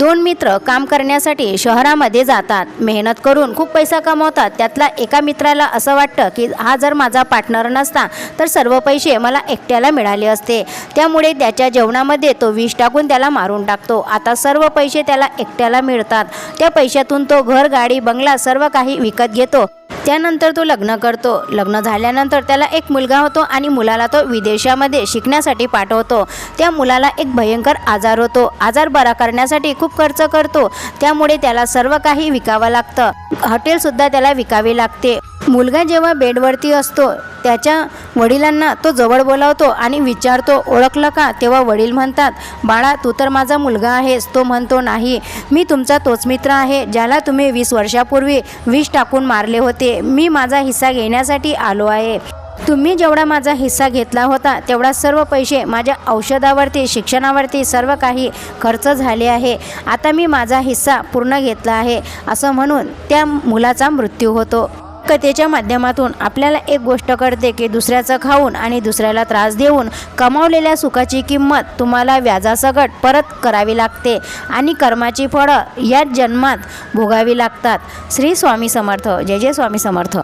दोन मित्र काम करण्यासाठी शहरामध्ये जातात. मेहनत करून खूप पैसा कमवतात. त्यातला एका मित्राला असं वाटतं की हा जर माझा पार्टनर नसता तर सर्व पैसे मला एकट्याला मिळाले असते. त्यामुळे त्याच्या जेवणामध्ये तो विष टाकून त्याला मारून टाकतो. आता सर्व पैसे त्याला एकट्याला मिळतात. त्या पैशातून तो घर गाडी बंगला सर्व काही विकत घेतो. त्यानंतर तो लग्न करतो. लग्न झाल्यानंतर त्याला एक मुलगा होतो आणि मुलाला तो विदेशामध्ये शिकण्यासाठी पाठवतो. त्या मुलाला एक भयंकर आजार होतो. आजार बरा करण्यासाठी खूप खर्च करतो. त्यामुळे त्याला सर्व काही विकावं लागतं. हॉटेलसुद्धा त्याला विकावे लागते. मुलगा जेव्हा बेडवरती असतो त्याच्या वडिलांना तो जवळ बोलावतो आणि विचारतो ओळखलं का? तेव्हा वडील म्हणतात बाळा तू तर माझा मुलगा आहेस. तो म्हणतो नाही मी तुमचा तोच मित्र आहे ज्याला तुम्ही वीस वर्षापूर्वी विष टाकून मारले होते. मी माझा हिस्सा घेण्यासाठी आलो आहे. तुम्ही जेवढा माझा हिस्सा घेतला होता तेवढा सर्व पैसे माझ्या औषधावरती शिक्षणावरती सर्व काही खर्च झाले आहे. आता मी माझा हिस्सा पूर्ण घेतला आहे. असं म्हणून त्या मुलाचा मृत्यू होतो. कथेच्या माध्यमातून आपल्याला एक गोष्ट कळते की दुसऱ्याचं खाऊन आणि दुसऱ्याला त्रास देऊन कमावलेल्या सुखाची किंमत तुम्हाला व्याजासकट परत करावी लागते आणि कर्माची फळं याच जन्मात भोगावी लागतात. श्री स्वामी समर्थ. जय जय स्वामी समर्थ.